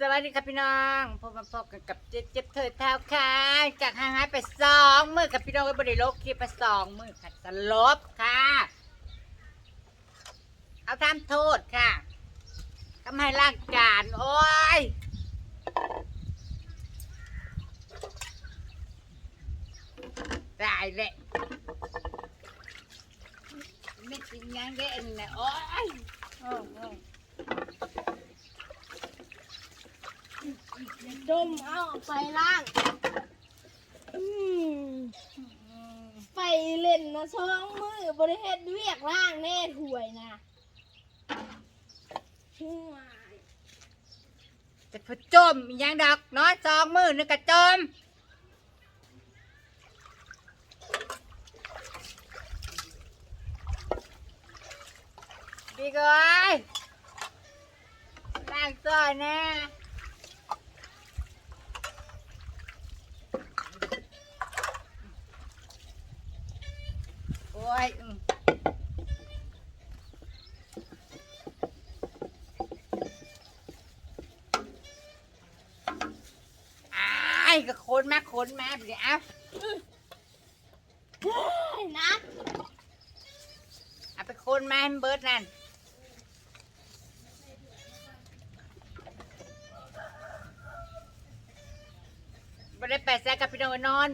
สวัสดีครับพี่น้องพบมาพบกันกับเจ็บเจ็บเธอเท้าค่ะจากห่างหายไปสองมือกับพี่น้องก็บริโลกคลิปไปสองมือค่ะสลบค่ะ เอาทำโทษค่ะทำให้ร่างกายโอ้ยตายเลยไม่จริงยังได้อันนะโอ้ยโอ้โอ้ ดมเอาไปล่างอืมไปเล่นนะช่องมือบริเฮ็ดเวียกล่างแน่ถวยนะช่วยจะพจมอีหยังดอกน้อยสองมือนึกกระจมดีก้อยล้างซอยนะโอ้ยอืมอ้ายก็ค นมาคนมาเดี๋ยวเอาเฮ้ยนัดเอาไปคนมาให้มันเบิดนั่นไม่ได้ไปแซกับพี่น้องนอน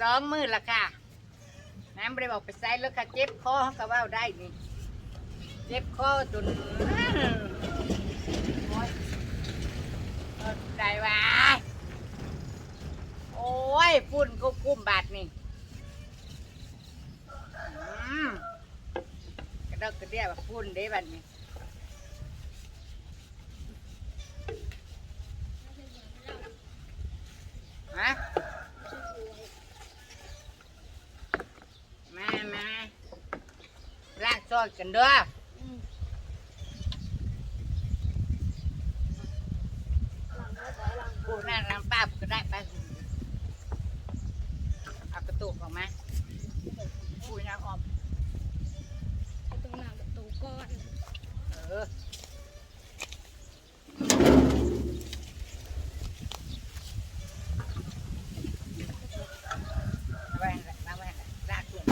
สองมือละค่ะ น้ำไม่ได้บอกไปใส่แล้วค่ะเจ็บคอเขาก็เว่าได้นี่ เจ็บคอจนโอ๊ยเออได้ว่า อ้ยฝุ่นก็กุ้มบาดนี่อืมกระดกกระเดียแบบฝุ่นเด้บัดนี้ฮะมามาลากซอยกันเด้ออืมหลังแล้วแต่หลังกูนั่งรำป้าก็ได้ไปเอากระตุกออกมากูนั่งออม ไปตรงหน้าประตูก่อน เออเอาไว้ให้เอาไว้ให้ลากตัว ไป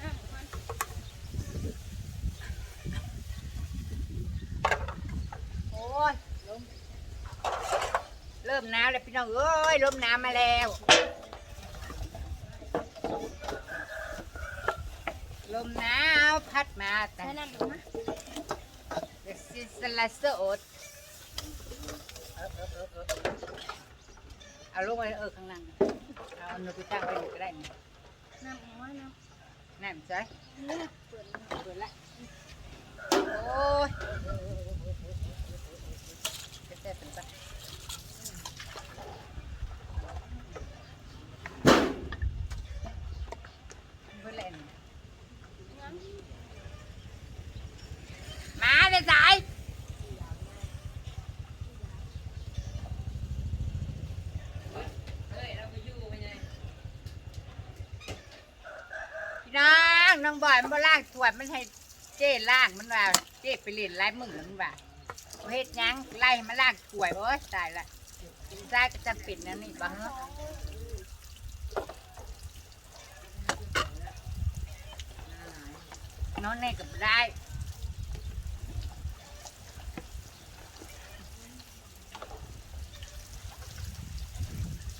นั่งก่อน โอ้ยลมเริ่มหนาว แล้วพี่น้องเอ้ยลมหนาวมาแล้วลมหนาวพัดมาแต่ใช้น้ำมันนะเดซิสลาโซดเอาลงไปเออข้างล่างน่ะเอาโนบิตะไว้นี่ก็ได้นี่น้ำมันนะน้ำใส่นี่เปิดนะเปิดละโอ้ยแซ่บๆเป็นปะเพื่อนเล่นมาเลยสาย พี่น้องน้องบอยมันบ่ล่าง ถวดมันให้เจ้ล่างมันว่า เจ้ไปเล่นไล่มึงแล้วมันว่าบ่เฮ็ดหยังไล่ให้มาล่างถวยโอ้ยตายละกินซ้าก็จำเป็นนะนี่บังเนาะนอนแน่กับได้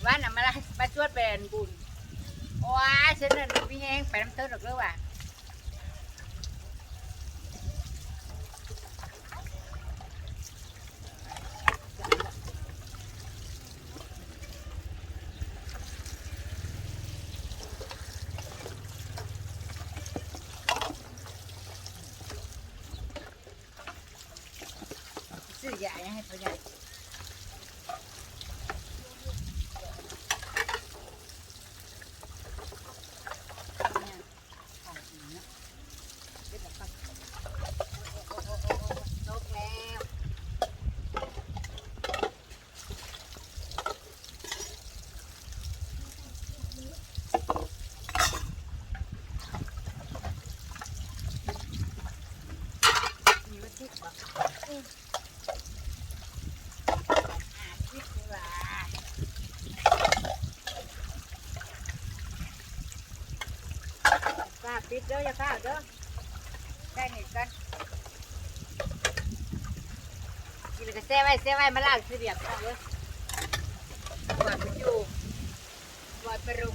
วันน่ะมาละมาชวดเป็นบุญว้าฉันน่ะพี่แห้งไปน้ำเต้นหรอกเลยว่ะซื้อยา ยังให้พ่อใหญ่เนี่ยของอีกเนาะเด็ดแบบปักโอ้โอ้โอ้โอ้โอ้ตกแล้วมีวัตถุบ่ ปิดเด้ออย่าข้าวเด้อแค่นี้กันกินแล้วก็แซ่ไว้แซ่ไว้มาล่างสิเรียบเอาเว้ยหวานไปอยู่หวานไปโรง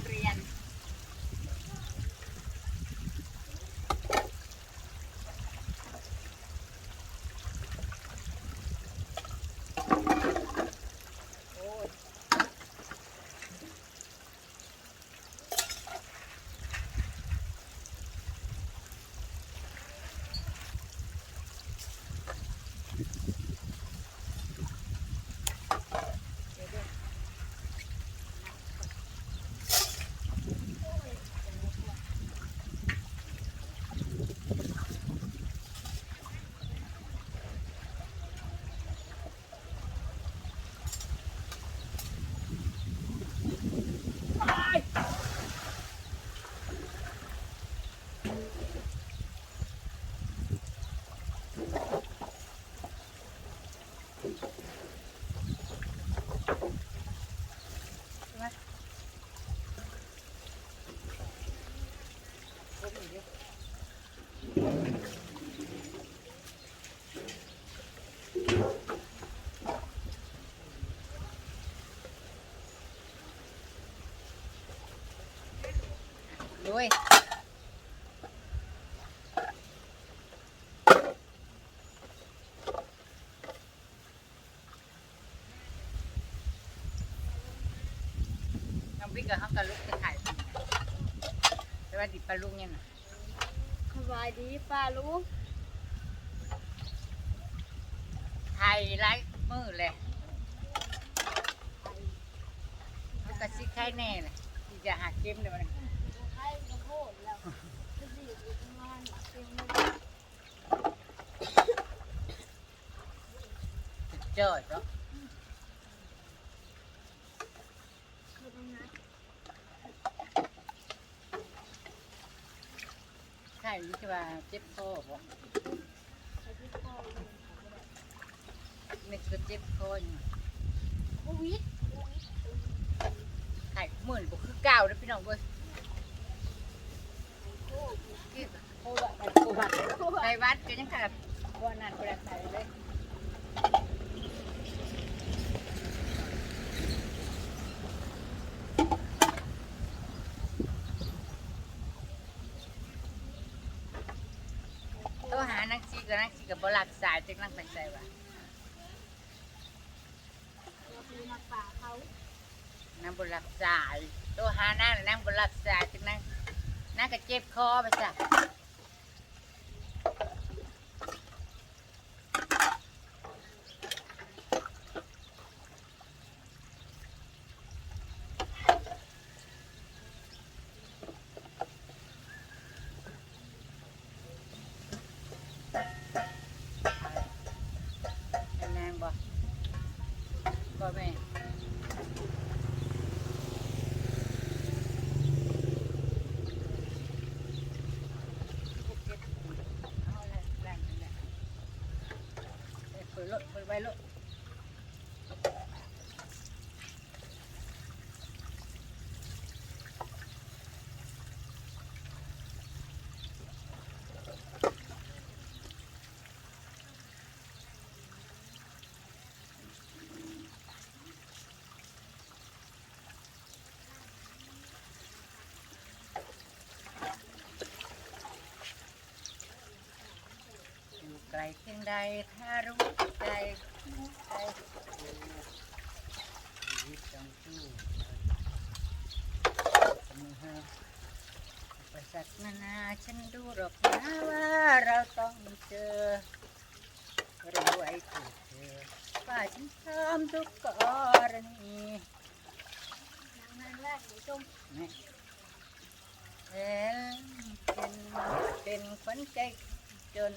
ด้วยน้องบิ๊กกับเขากับลูกจะถ่ายแต่ว่าดิปลาลุงเนี่ยนะสบายดีป้าลูกไทยไลฟ์มือเลยมันกระซิกไข่แน่เลยที่จะหาเกมเดี๋ยวมัน มาณเต็มเลย จะเจอเนาะ คือตรงนั้น ใช่รู้ว่าเจ็บคอบ่ ไปที่พ่อเลย นี่คือเจ็บคออยู่ โควิดโควิด ไข่หมื่นบ่คือเก่าเด้อพี่น้องเว้ย ไปวัดก็ยังขาดบ่นั่นบ่ได้ใส่เลยตัวหานักซีกับนักซีกับบ่รักษาจักนักไปใส่ว่าเราคือนักป่าเขานางบุรักษาตัวหานั่งนางบุรักษาจังนั่งนั่งก็เจ็บคอไปจ้ะเป็นนางบ่บ่แม่ เอาละแรงกันเนี่ยเอ้ยเปิดรถเปิดไไกลเพียงใดถ้ารู้ใจใจชีวิตต้องสู้มือหาอุปสรรคนานาฉันดูหรอกนะว่าเราต้องเจอรู้ไว้ถูกเธอว่าฉันทำทุกกรณีนางนั่นแรกหนูชมเห็นเป็นเป็นคนใจจน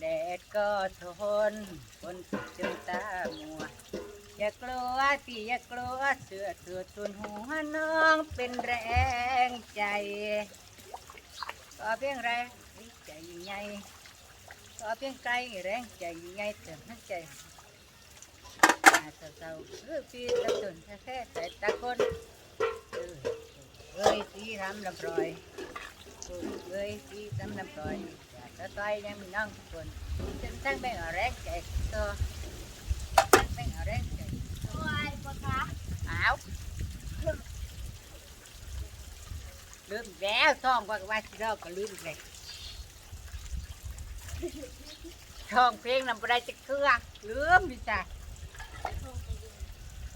แดดก็ทนฝนตกจนตามัว อย่ากลัวพี่อย่ากลัวเสือเสือทุนหัวน้องเป็นแรงใจ ก็เพียงแรงใจใหญ่ก็เพียงไกลแรงใจใหญ่เติมน้ใจอาเศร้าๆคือพี่ตะตุนแท้ๆแต่ตะคนเออเอ้ยที่ทำลำรอยเอ้ยที่ตำน้ำต่อย ตะต่อยยังมีน้องทุกคนฉันตั้งเป็นอะไรใจตัวตั้งเป็นอะไรใจโอ้ยปะคะอ้าวลืมแล้วท่องว่าว่าสิเราก็ลืมเลยท่องเพลงนำไปได้จะเครื่องลืมดิจ้ะ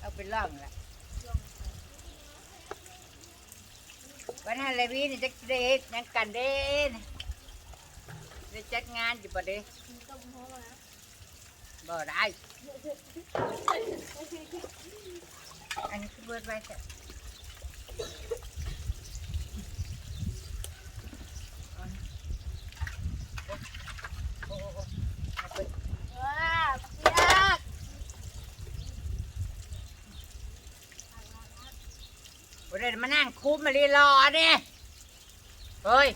เอาไปล่องละวันฮาโลวีนนี่จะได้เฮ็ดหยังกันเด้น ได้จัดงานอยู่บ่เด้ต้มหัวนะบ่ได้อันนี้คือเบิดไว้แต่เอาไปว้เปียกบ่ได้มานั่งคุ้มมาลีรอเนี่ยเฮ้ย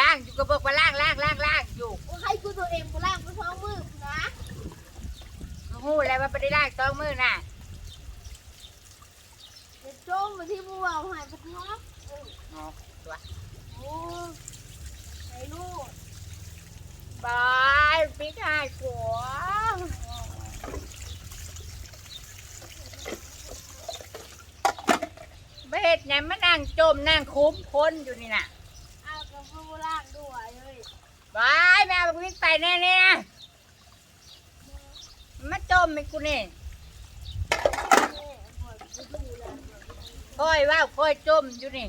ล้างล้างล้างล้างล่างอยู่กับบอกว่าล่างล่างล่างล่างอยู่โอ้ใครกูตัวเองกูล้างกูท้องมือนะหูแล้วว่าไปได้ล่างสองมือน่ะเดี๋ยวจมมาที่บัวหายไปท้องอ๋อตัวโอ้ไอ้ลูกบายพี่ชายผัวเบ็ดเนี่ยมานั่งจมนั่งคุ้มคนอยู่นี่น่ะ เอากระปูล้างด้วยเลย บายแม่เอาวิ่งไปแน่เนี่ยนะมาจมไอ้กูนี่แม่ปวดกูดูแลคอยว่าคอยจมอยู่นี่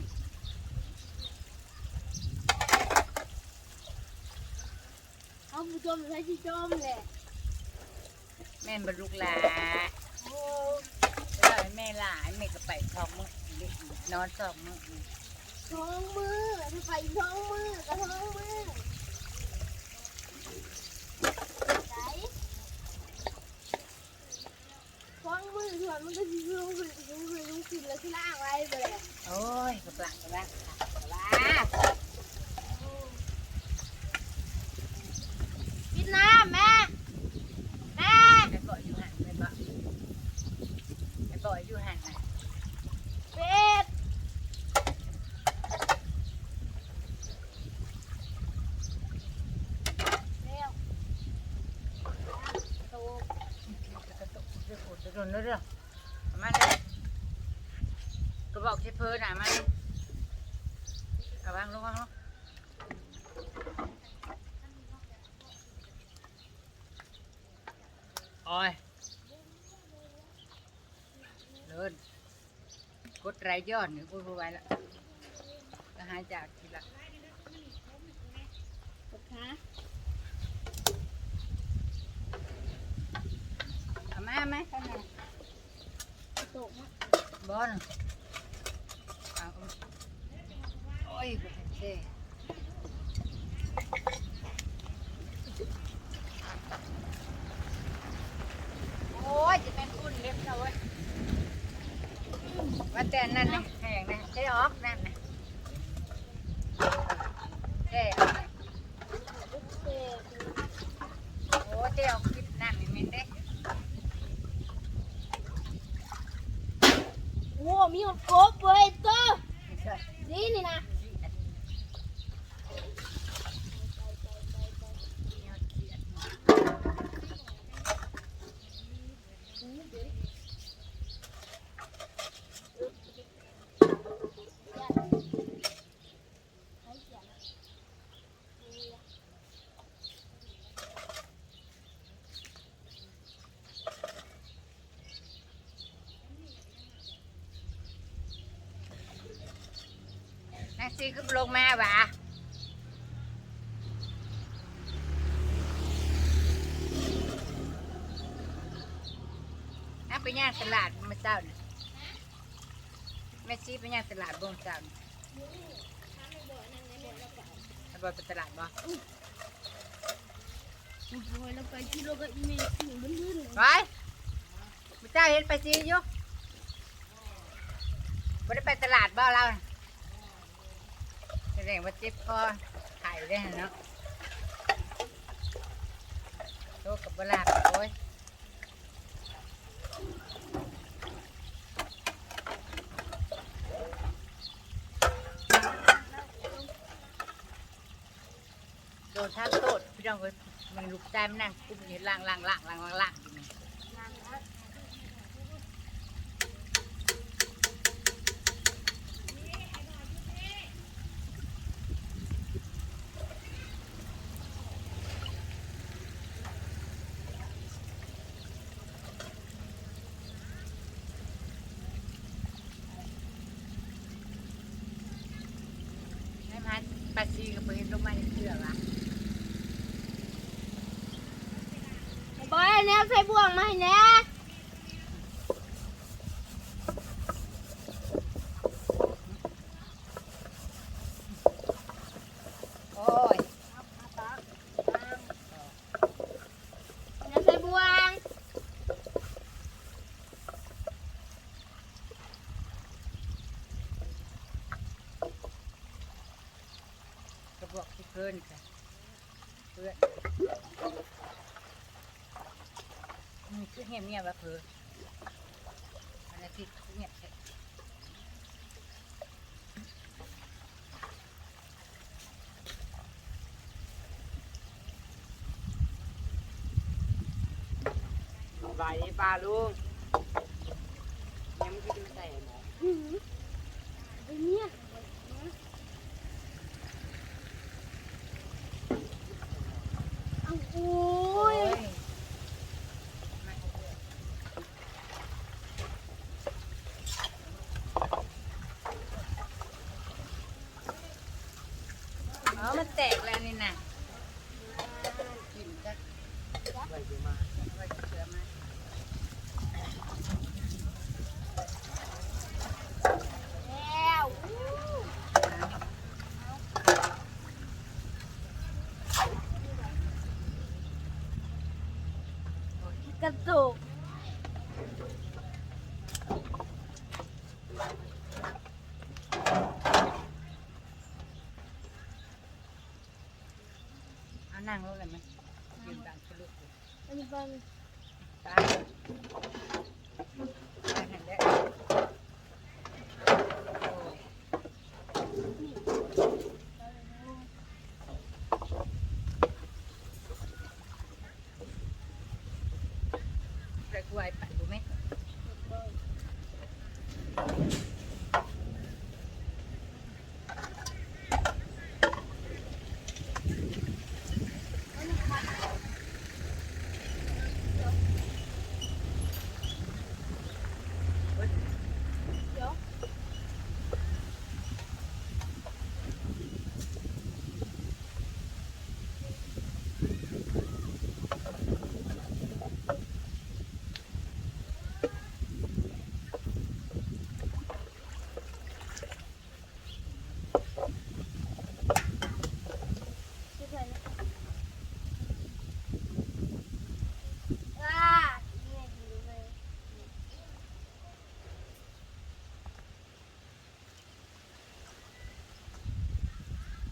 เอาผู้ชมใช้ที่จมแหละแม่นบรรลุกหลาโอ้เวลาแม่หลายแม่ก็ไปสองมื้อนอนสองมื้อท้องมือถ้าไปท้องมือก็ท้องมือไหนท้องมือ ส่วนมันก็จะยุ่งขึ้นลงขึ้นลงขึ้นแล้วที่ล่างไว้ไปเลยโอ้ยกำลังกำลังกำลังกินน้ำแม่ แม่ ไอ้บ่อยอยู่หันไอ้บ่ไอ้บ่อยอยู่หันน่ะ เป็ด เร็ว โตกระตุกเรื่องโหดเรื่องเรื่องเรื่องมาเลยก็บอกที่เพิ่นน่ะมาเอาวางลงวางลงโอ้ยเลินกดไรย้อนนี่งกูไว้แล้วก็หายจากทีละปะคะเอา มาไหมข้างในตกบอลเอโอ้ยกูเห็นเท่โอ้ยจะเป็นอุ่นเล็บนะเว้ยว่าแต่นั่นนะแหงนะเท่ออกนั่นนะเท่ออกนะ เป็ด โอ้เท่ออกคิดนั่นนี่มันเด้ โอ้มีหดกบเว้ยเตัว ไม่ใช่ นี่นี่นะ นักซีขึ้นลงมาบะนักไปย่างตลาดมื่อเช้าน่ะแม่ซีไปย่างตลาดบ่เมื่อเช้าน่ะแล้วบ่ไปตลาดบ่เราไปที่โลกอีเมลถึงมันลื่นไปเมื่อเช้าเห็นไปซีอยู่บ่ได้ไปตลาดบ่เรา ดงว่าจิ๊บคอไข่ได้เนาะโตกับบลาบโอ้ยโดนท่าโตดพี่น้องเลยมันลุกใจมันนั่งกุมอยู่ล่างล่างล่างล่างล่าง ขึ้นค่ะเพื่อนคือเงียบเงียบแบบเพื่อนอันนี้ที่เงียบไหวปลาลุงยังไม่ดูใส่หมอเฮ้ยเนี่ย โอ้ ระตุกเอานั่งลงเลยไหมยืนดังทะลุ อันนี้บอล perfect wife.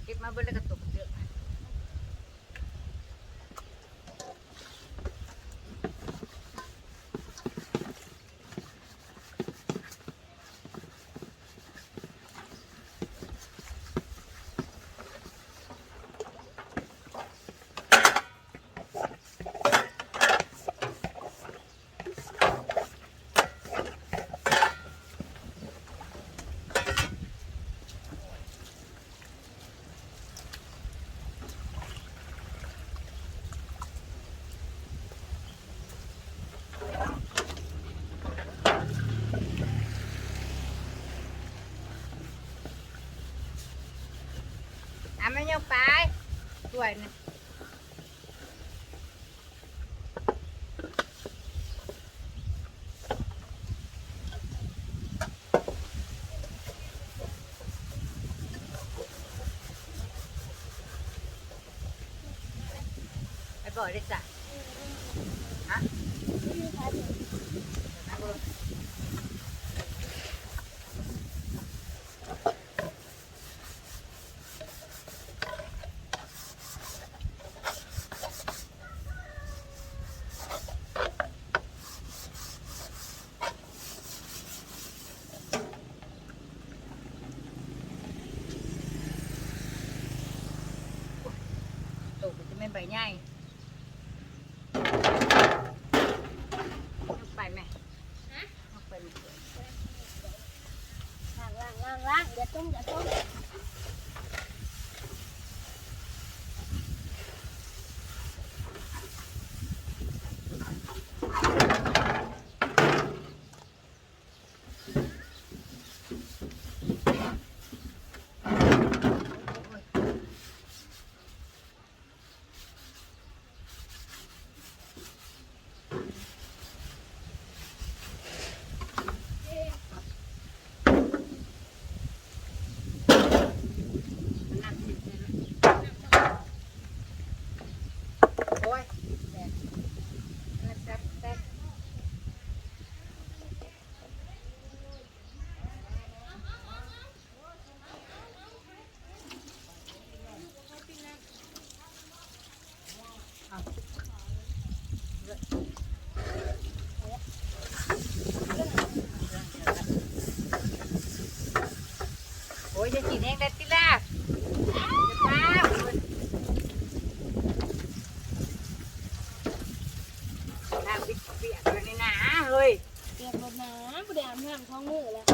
Kaya mabalik ato. ้วยนะไปบ่อได้จ้ะ อย่าต้มอย่าต้มนั่งอยู่เลยโอ้ยแดดแล้วแซ่บแซ่บ โอ้ยจะกินเองได้ติล่ะจะป้าน้ำบิ๊กเปียกเลยนี่นะเฮ้ย เปียกหมดน้ำบ่ได้อาบน้ำท้องมือแล้ว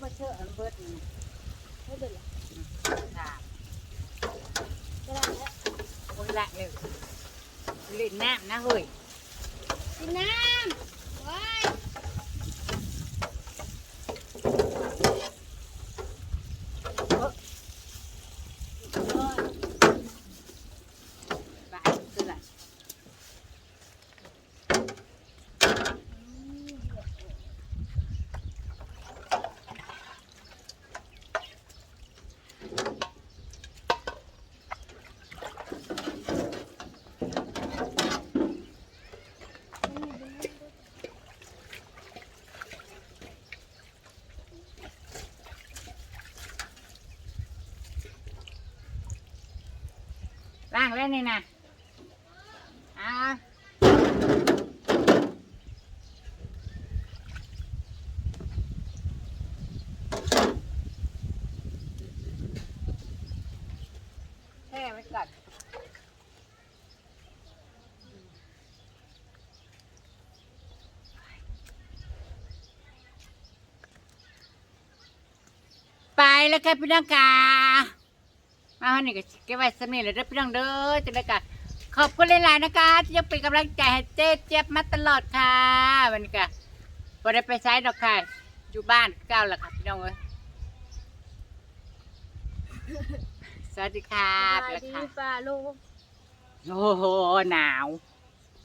มา เชื่ออันเบิดนี่ไม่เป็นไรถามก็ได้แล้วโอ้ยละเลยเล่นน้ำนะเฮ้ยกินน้ำไว้าย แล้วนี่นะอ่าแช่ไว้ก่อนไปแล้วครับพี่น้องกา มาวันนี้ก็เก็บไว้สนิทเลยเด้อพี่น้องเด้อจังได๋ก็ขอบคุณหลายๆนะคะที่ยังเป็นกำลังใจให้เจ๊เจี๊ยบมาตลอดค่ะวันนี้ก็บ่ได้ไปใช้ดอกค่ะอยู่บ้านเก้าแล้วค่ะพี่น้องเอ้ยสวัสดีค่ะสบายแล้วดีค่ะป่าลูกโอ้โหหนาว